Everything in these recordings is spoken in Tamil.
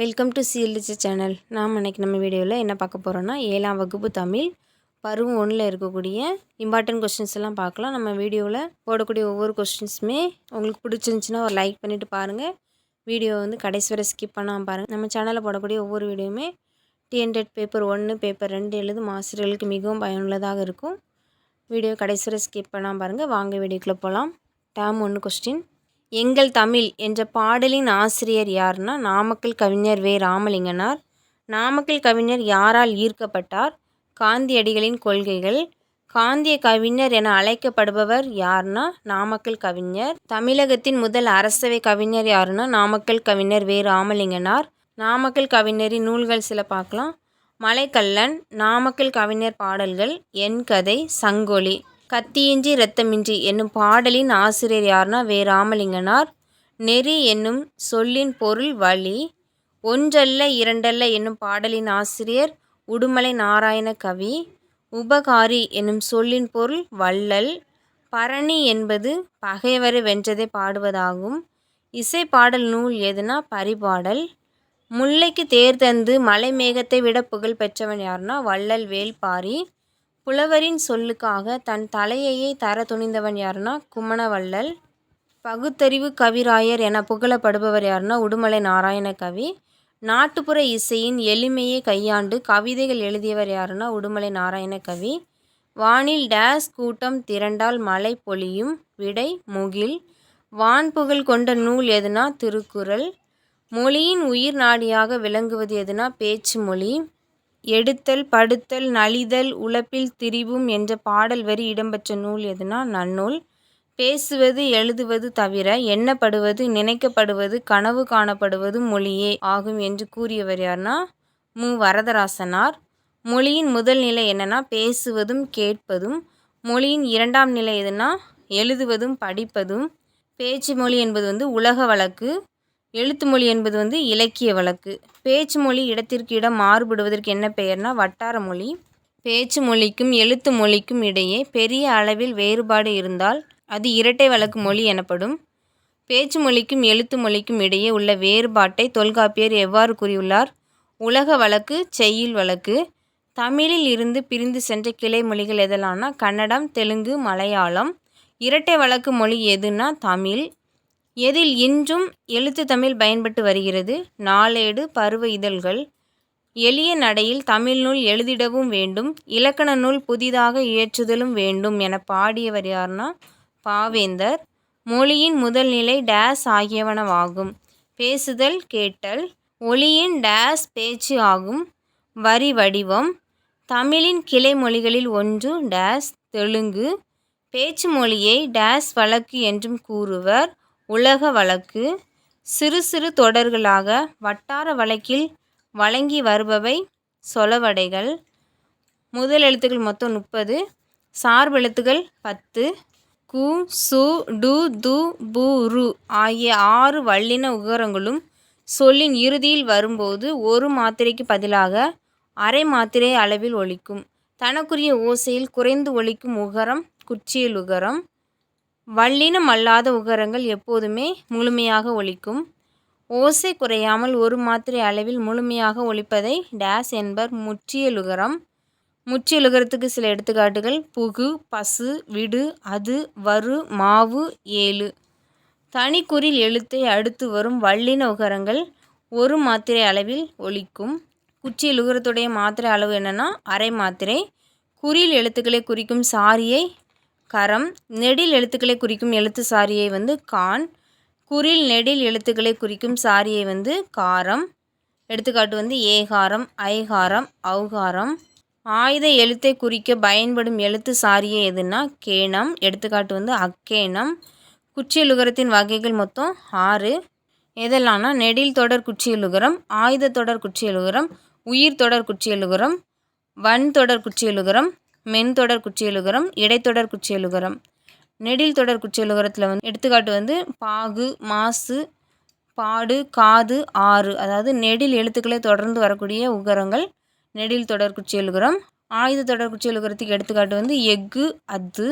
வெல்கம் டு சிஎல்டிசி சேனல் நாம் இன்றைக்கி நம்ம வீடியோவில் என்ன பார்க்க போகிறோன்னா ஏழாம் வகுப்பு தமிழ் பருவம் ஒன்றில் இருக்கக்கூடிய இம்பார்ட்டன்ட் கொஸ்டின்ஸ் எல்லாம் பார்க்கலாம். நம்ம வீடியோவில் போடக்கூடிய ஒவ்வொரு கொஸ்டின்ஸுமே உங்களுக்கு பிடிச்சிருந்துச்சின்னா ஒரு லைக் பண்ணிவிட்டு பாருங்கள் வீடியோ வந்து கடைசி வரை ஸ்கிப் பண்ணாமல் பாருங்கள் நம்ம சேனலில் போடக்கூடிய ஒவ்வொரு வீடியோவுமே டிஎன்டெட் பேப்பர் ஒன்று பேப்பர் ரெண்டு எழுதும் ஆசிரியர்களுக்கு மிகவும் பயனுள்ளதாக இருக்கும். வீடியோ கடைசி வரை ஸ்கிப் பண்ணாமல் பாருங்கள் வாங்க வீடியோக்குள்ளே போகலாம் டேம் ஒன்று கொஸ்டின் எங்கள் தமிழ் என்ற பாடலின் ஆசிரியர் யார்னா நாமக்கல் கவிஞர் வே. ராமலிங்கனார். நாமக்கல் கவிஞர் யாரால் ஈர்க்கப்பட்டார்? காந்தியடிகளின் கொள்கைகள். காந்திய கவிஞர் என அழைக்கப்படுபவர் யார்னா நாமக்கல் கவிஞர். தமிழகத்தின் முதல் அரசவை கவிஞர் யாருன்னா நாமக்கல் கவிஞர் வே. ராமலிங்கனார். நாமக்கல் கவிஞரின் நூல்கள் சில பார்க்கலாம். மலைக்கல்லன் நாமக்கல் கவிஞர் பாடல்கள் என் கதை சங்கொலி. கத்தியின்றி இரத்தமின்றி என்னும் பாடலின் ஆசிரியர் யார்னா வே ராமலிங்கனார் நெறி என்னும் சொல்லின் பொருள் வழி. ஒன்றல்ல இரண்டல்ல என்னும் பாடலின் ஆசிரியர் உடுமலை நாராயண கவி. உபகாரி என்னும் சொல்லின் பொருள் வள்ளல். பரணி என்பது பகைவரை வென்றதை பாடுவதாகும். இசை பாடல் நூல் எதுனா பரிபாடல். முல்லைக்கு தேர் தந்து மலை மேகத்தை விட புகழ் பெற்றவன் யாருன்னா வள்ளல் வேல்பாரி. புலவரின் சொல்லுக்காக தன் தலையையே தர துணிந்தவன் யாருன்னா குமணவள்ளல். பகுத்தறிவு கவிராயர் என புகழப்படுபவர் யாருன்னா உடுமலை நாராயண கவி. நாட்டுப்புற இசையின் எளிமையை கையாண்டு கவிதைகள் எழுதியவர் யாருன்னா உடுமலை நாராயண கவி. வானில் டேஸ் கூட்டம் திரண்டால் மழை பொழியும் விடை முகில். வான்புகழ் கொண்ட நூல் எதுனா திருக்குறள். மொழியின் உயிர் நாடியாக விளங்குவது எதுனா பேச்சு மொழி. எடுத்தல் படுத்தல் நலிதல் உழப்பில் திரிவும் என்ற பாடல் வரி இடம்பெற்ற நூல் எதுனா நன்னூல். பேசுவது எழுதுவது தவிர எண்ணப்படுவது நினைக்கப்படுவது கனவு காணப்படுவது மொழியே ஆகும் என்று கூறியவர் யார்னா மு. வரதராசனார். மொழியின் முதல் நிலை என்னன்னா பேசுவதும் கேட்பதும் மொழியின் இரண்டாம் நிலை எதுனா எழுதுவதும் படிப்பதும். பேச்சு மொழி என்பது வந்து உலக வழக்கு. எழுத்து மொழி என்பது வந்து இலக்கிய வழக்கு. பேச்சு மொழி இடத்திற்கு இடம் மாறுபடுவதற்கு என்ன பெயர்னா வட்டார மொழி. பேச்சு மொழிக்கும் எழுத்து மொழிக்கும் இடையே பெரிய அளவில் வேறுபாடு இருந்தால் அது இரட்டை வழக்கு மொழி எனப்படும். பேச்சு மொழிக்கும் எழுத்து மொழிக்கும் இடையே உள்ள வேறுபாட்டை தொல்காப்பியர் எவ்வாறு கூறியுள்ளார்? உலக வழக்கு செய்யுள் வழக்கு. தமிழில் இருந்து பிரிந்து சென்ற கிளை மொழிகள் எதெல்லாம்னா கன்னடம் தெலுங்கு மலையாளம். இரட்டை வழக்கு மொழி எதுனா தமிழ். எதில் இன்றும் எழுத்து தமிழ் பயன்பட்டு வருகிறது? நாளேடு பருவ இதழ்கள். எளிய நடையில் தமிழ் நூல் எழுதிடவும் வேண்டும். இலக்கண நூல் புதிதாக இயற்றுதலும் வேண்டும் என பாடியவர் யார்னா பாவேந்தர். மொழியின் முதல் நிலை டேஸ் ஆகியவனவாகும் பேசுதல் கேட்டல். ஒளியின் டேஸ் பேச்சு ஆகும். வரி வடிவம். தமிழின் கிளை மொழிகளில் ஒன்று டேஸ் தெலுங்கு. பேச்சு மொழியை டேஸ் வழக்கு என்றும் கூறுவர். உலக வழக்கு. சிறு சிறு தொடர்களாக வட்டார வழக்கில் வழங்கி வருபவை சொலவடைகள். முதல் எழுத்துக்கள் மொத்தம் முப்பது. சார்பெழுத்துகள் பத்து. கு சு டு து பு ரு ஆகிய ஆறு வல்லின உகரங்களும் சொல்லின் இறுதியில் வரும்போது ஒரு மாத்திரைக்கு பதிலாக அரை மாத்திரை அளவில் ஒலிக்கும். தனக்குரிய ஓசையில் குறைந்து ஒலிக்கும் உகரம் குச்சியல் உகரம். வல்லினம் அல்லாத உகரங்கள் எப்போதுமே முழுமையாக ஒலிக்கும். ஓசை குறையாமல் ஒரு மாத்திரை அளவில் முழுமையாக ஒலிப்பதை டேஸ் என்பர் முற்றியலுகரம் முற்றியலுகரத்துக்கு சில எடுத்துக்காட்டுகள். புகு பசு விடு அது வரு மாவு ஏழு. தனிக்குறில் எழுத்தை அடுத்து வரும் வல்லின உகரங்கள் ஒரு மாத்திரை அளவில் ஒலிக்கும். குச்சியலுகரத்துடைய மாத்திரை அளவு என்னென்னா அரை மாத்திரை. குறியில் எழுத்துக்களை குறிக்கும் சாரியை கரம் நெடில் எழுத்துக்களை குறிக்கும் எழுத்து சாரியை வந்து கான் குறில் நெடில் எழுத்துக்களை குறிக்கும் சாரியை வந்து காரம். எடுத்துக்காட்டு வந்து ஏகாரம் ஐகாரம் ஔகாரம் ஆயுத எழுத்தை குறிக்க பயன்படும் எழுத்து சாரியை எதுனா கேணம். எடுத்துக்காட்டு வந்து அக்கேணம். குச்சியலுகரத்தின் வகைகள் மொத்தம் ஆறு. எதெல்லாம்னா நெடில் தொடர் குச்சியலுகரம் ஆயுத தொடர் குச்சியலுகரம் உயிர் தொடர் குச்சியலுகரம் வன் தொடர் குச்சியலுகரம் மென்தொடர் குச்சியலுகரம் இடைத்தொடர் குச்சியலுகரம். நெடில் தொடர் குச்சியலுகரத்தில் வந்து எடுத்துக்காட்டு வந்து பாகு மாசு பாடு காது ஆறு. அதாவது நெடில் எழுத்துக்களை தொடர்ந்து வரக்கூடிய உகரங்கள் நெடில் தொடர் குச்சியலுகரம். ஆயுத தொடர் குச்சியலுகரத்துக்கு எடுத்துக்காட்டு வந்து எஃகு அத்து.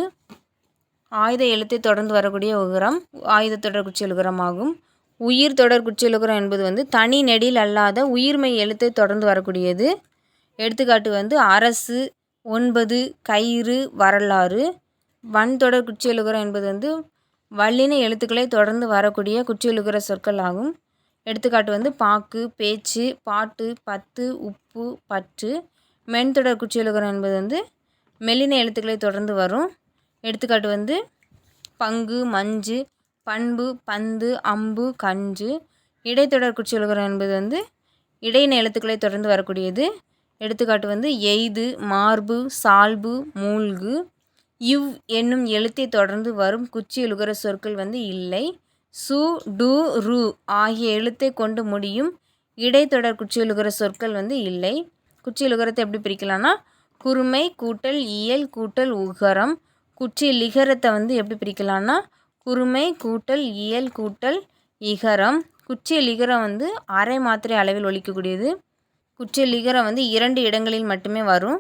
ஆயுத எழுத்தை தொடர்ந்து வரக்கூடிய உகரம் ஆயுத தொடர் குச்சியலுகரம் ஆகும். உயிர் தொடர் குற்றியலுகரம் என்பது வந்து தனி நெடில் அல்லாத உயிர்மை எழுத்தை தொடர்ந்து வரக்கூடியது. எடுத்துக்காட்டு வந்து அரசு ஒன்பது கயிறு வரலாறு. வன்தொடர் குற்றியலுகரம் என்பது வந்து வல்லின எழுத்துக்களை தொடர்ந்து வரக்கூடிய குற்றியலுகர சொற்கள் ஆகும் எடுத்துக்காட்டு வந்து பாக்கு பேச்சு பாட்டு பத்து உப்பு பற்று. மென்தொடர் குற்றியலுகரம் என்பது வந்து மெல்லின எழுத்துக்களை தொடர்ந்து வரும். எடுத்துக்காட்டு வந்து பங்கு மஞ்சு பண்பு பந்து அம்பு கஞ்சு இடைத்தொடர் குற்றியலுகரம் என்பது வந்து இடையின எழுத்துக்களை தொடர்ந்து வரக்கூடியது. எடுத்துக்காட்டு வந்து எய்து மார்பு சால்பு மூழ்கு. இவ் என்னும் எழுத்தை தொடர்ந்து வரும் குச்சியலுகர சொற்கள் வந்து இல்லை. சு டு ரு ஆகிய எழுத்தை கொண்டு முடியும் இடைத்தொடர் குச்சியலுகர சொற்கள் வந்து இல்லை. குச்சியலுகரத்தை எப்படி பிரிக்கலாம்னா குறுமை கூட்டல் இயல் கூட்டல் உகரம். குச்சி லிகரத்தை வந்து எப்படி பிரிக்கலாம்னா குறுமை கூட்டல் இயல் கூட்டல் இகரம். குச்சி லிகரம் வந்து அரை மாத்திரை அளவில் ஒழிக்கக்கூடியது. குச்சி லிகரம் வந்து இரண்டு இடங்களில் மட்டுமே வரும்.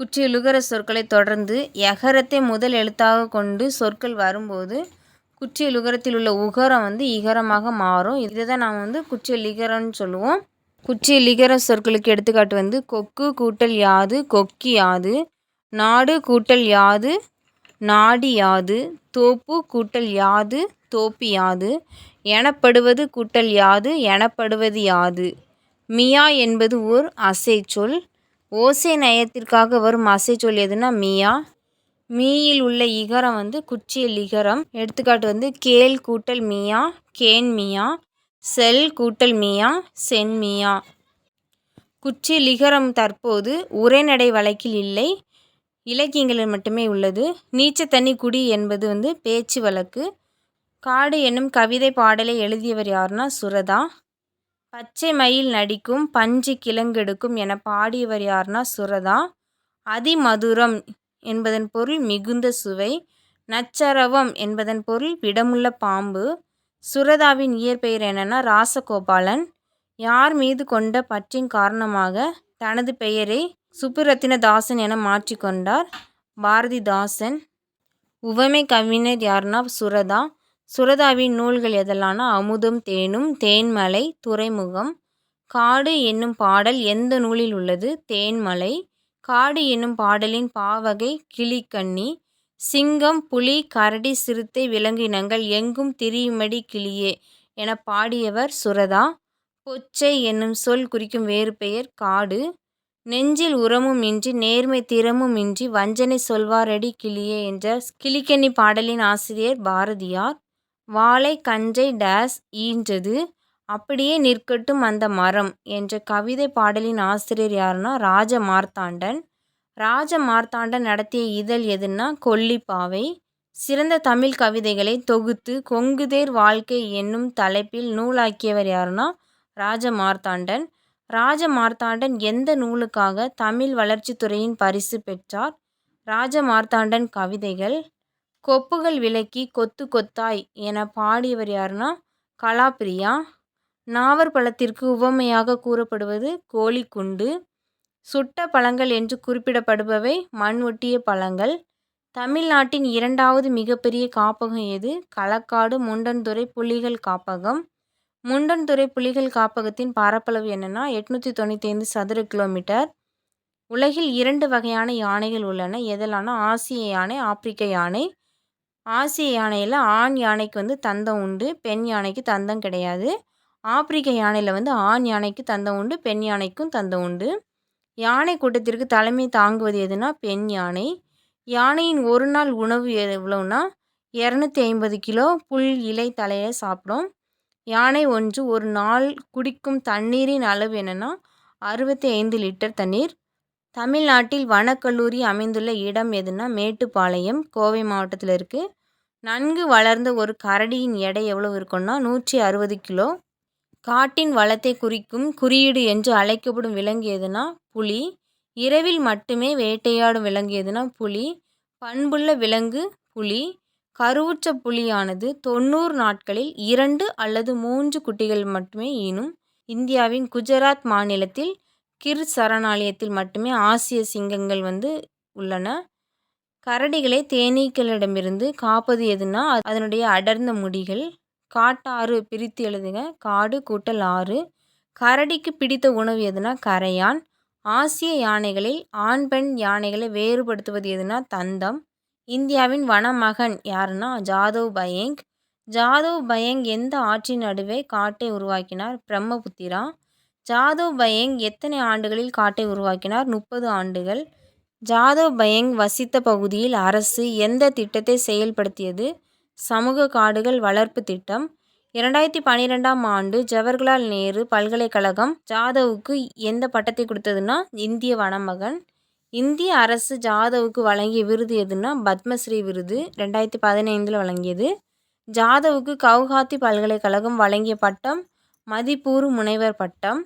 குச்சி லுகர சொற்களை தொடர்ந்து எகரத்தை முதல் எழுத்தாக கொண்டு சொற்கள் வரும்போது குச்சி லுகரத்தில் உள்ள உகரம் வந்து இகரமாக மாறும். இதை தான் நாம் வந்து குச்சி லிகரம்னு சொல்லுவோம். குச்சி லிகர சொற்களுக்கு எடுத்துக்காட்டு வந்து கொக்கு கூட்டல் யாது கொக்கி யாது நாடு கூட்டல் யாது நாடி யாது தோப்பு கூட்டல் யாது தோப்பி யாது எனப்படுவது கூட்டல் யாது எனப்படுவது யாது. மியா என்பது ஓர் அசைச்சொல். ஓசை நயத்திற்காக வரும் அசைச்சொல் எதுனா மியா? மீயில் உள்ள இகரம் வந்து குச்சிய லிகரம் எடுத்துக்காட்டு வந்து கேல் கூட்டல் மியா கேன் மியா செல் கூட்டல் மியா சென் மியா. குச்சி லிகரம் தற்போது உரைநடை வழக்கில் இல்லை. இலக்கியங்களில் மட்டுமே உள்ளது. நீச்ச தண்ணி குடி என்பது வந்து பேச்சு வழக்கு. காடு என்னும் கவிதை பாடலை எழுதியவர் யாருன்னா சுரதா. பச்சை மயில் நடிக்கும் பஞ்சு கிழங்கெடுக்கும் என பாடியவர் யார்னா சுரதா. அதிமதுரம் என்பதன் பொருள் மிகுந்த சுவை நச்சரவம் என்பதன் பொருள் விடமுள்ள பாம்பு. சுரதாவின் இயற்பெயர் என்னன்னா ராசகோபாலன். யார் மீது கொண்ட பற்றின் காரணமாக தனது பெயரை சுப்புரத்தினதாசன் என மாற்றிக்கொண்டார் பாரதிதாசன். உவமை கவிஞர் யாருன்னா சுரதா. சுரதாவின் நூல்கள் எதெல்லாம்னா அமுதம் தேனும் தேன்மலை துறைமுகம். காடு என்னும் பாடல் எந்த நூலில் உள்ளது? தேன்மலை. காடு என்னும் பாடலின் பாவகை கிளிக்கண்ணி. சிங்கம் புலி கரடி சிறுத்தை விலங்கினங்கள் எங்கும் திரியுமடி கிளியே என பாடியவர் சுரதா. பொச்சை என்னும் சொல் குறிக்கும் வேறு பெயர் காடு. நெஞ்சில் உரமும் இன்றி நேர்மை திறமும் இன்றி வஞ்சனை சொல்வாரடி கிளியே என்ற கிளிக்கண்ணி பாடலின் ஆசிரியர் பாரதியார். வாழை கஞ்சை டேஸ் ஈன்றது. அப்படியே நிற்கட்டும் அந்த மரம் என்ற கவிதை பாடலின் ஆசிரியர் யாருன்னா ராஜ மார்த்தாண்டன் ராஜ மார்த்தாண்டன் நடத்திய இதழ் எதுன்னா கொல்லிப்பாவை. சிறந்த தமிழ் கவிதைகளை தொகுத்து கொங்குதேர் வாழ்க்கை என்னும் தலைப்பில் நூலாக்கியவர் யாருன்னா ராஜ மார்த்தாண்டன் ராஜ மார்த்தாண்டன் எந்த நூலுக்காக தமிழ் வளர்ச்சித்துறையின் பரிசு பெற்றார்? ராஜ மார்த்தாண்டன் கவிதைகள். கொப்புகள் விலக்கி கொத்து கொத்தாய் என பாடியவர் யாருன்னா? கலாப்பிரியா. நாவற்பழத்திற்கு உவமையாக கூறப்படுவது கோழிக்குண்டு சுட்ட பழங்கள் என்று குறிப்பிடப்படுபவை மண் ஒட்டிய பழங்கள். தமிழ்நாட்டின் இரண்டாவது மிகப்பெரிய காப்பகம் எது? களக்காடு முண்டன்துறை புலிகள் காப்பகம். முண்டன்துறை புலிகள் காப்பகத்தின் பரப்பளவு என்னென்னா? எட்நூற்றி தொண்ணூற்றி ஐந்து சதுர கிலோமீட்டர். உலகில் இரண்டு வகையான யானைகள் உள்ளன. எதலான ஆசிய யானை ஆப்பிரிக்க யானை. ஆசிய யானையில் ஆண் யானைக்கு வந்து தந்தம் உண்டு பெண் யானைக்கு தந்தம் கிடையாது. ஆப்பிரிக்க யானையில் வந்து ஆண் யானைக்கு தந்தம் உண்டு பெண் யானைக்கும் தந்தம் உண்டு. யானை கூட்டத்திற்கு தலைமை தாங்குவது எதுனா பெண் யானை. யானையின் ஒரு நாள் உணவு எவ்வளோன்னா இரநூத்தி ஐம்பது கிலோ புல் இலை தலையை சாப்பிடும். யானை ஒன்று ஒரு நாள் குடிக்கும் தண்ணீரின் அளவு என்னென்னா அறுபத்தி ஐந்து லிட்டர் தண்ணீர். தமிழ்நாட்டில் வனக்கல்லூரி அமைந்துள்ள இடம் எதுனா மேட்டுப்பாளையம் கோவை மாவட்டத்தில் இருக்குது நன்கு வளர்ந்த ஒரு கரடியின் எடை எவ்வளவு இருக்குன்னா நூற்றி அறுபது கிலோ. காட்டின் வளத்தை குறிக்கும் குறியீடு என்று அழைக்கப்படும் விலங்கு எதுனா புலி. இரவில் மட்டுமே வேட்டையாடும் விலங்கு எதுனா புலி. பண்புள்ள விலங்கு புலி. கருவுற்ற புலியானது தொண்ணூறு நாட்களில் இரண்டு அல்லது மூன்று குட்டிகள் மட்டுமே ஈனும். இந்தியாவின் குஜராத் மாநிலத்தில் கிர் சரணாலயத்தில் மட்டுமே ஆசிய சிங்கங்கள் வந்து உள்ளன. கரடிகளை தேனீக்களிடமிருந்து காப்பது எதுனா அதனுடைய அடர்ந்த முடிகள். காட்டாறு பிரித்து எழுதுங்க காடு கூட்டல் ஆறு. கரடிக்கு பிடித்த உணவு எதுனா கரையான். ஆசிய யானைகளில் ஆண் பெண் யானைகளை வேறுபடுத்துவது எதுனா தந்தம். இந்தியாவின் வனமகன் யாருன்னா ஜாதவ் பயங். ஜாதவ் பயங் எந்த ஆற்றின் நடுவே காட்டை உருவாக்கினார்? பிரம்மபுத்திரா. ஜாதவ் பயேங் எத்தனை ஆண்டுகளில் காட்டை உருவாக்கினார்? முப்பது ஆண்டுகள். ஜாதவ் பயேங் வசித்த பகுதியில் அரசு எந்த திட்டத்தை செயல்படுத்தியது? சமூக காடுகள் வளர்ப்பு திட்டம். இரண்டாயிரத்தி பன்னிரெண்டாம் ஆண்டு ஜவஹர்லால் நேரு பல்கலைக்கழகம் ஜாதவுக்கு எந்த பட்டத்தை கொடுத்ததுன்னா இந்திய வனமகன். இந்திய அரசு ஜாதவுக்கு வழங்கிய விருது எதுன்னா பத்மஸ்ரீ விருது ரெண்டாயிரத்தி பதினைந்தில் வழங்கியது. ஜாதவுக்கு கவுஹாத்தி பல்கலைக்கழகம் வழங்கிய பட்டம் மதிப்பூர் முனைவர் பட்டம்.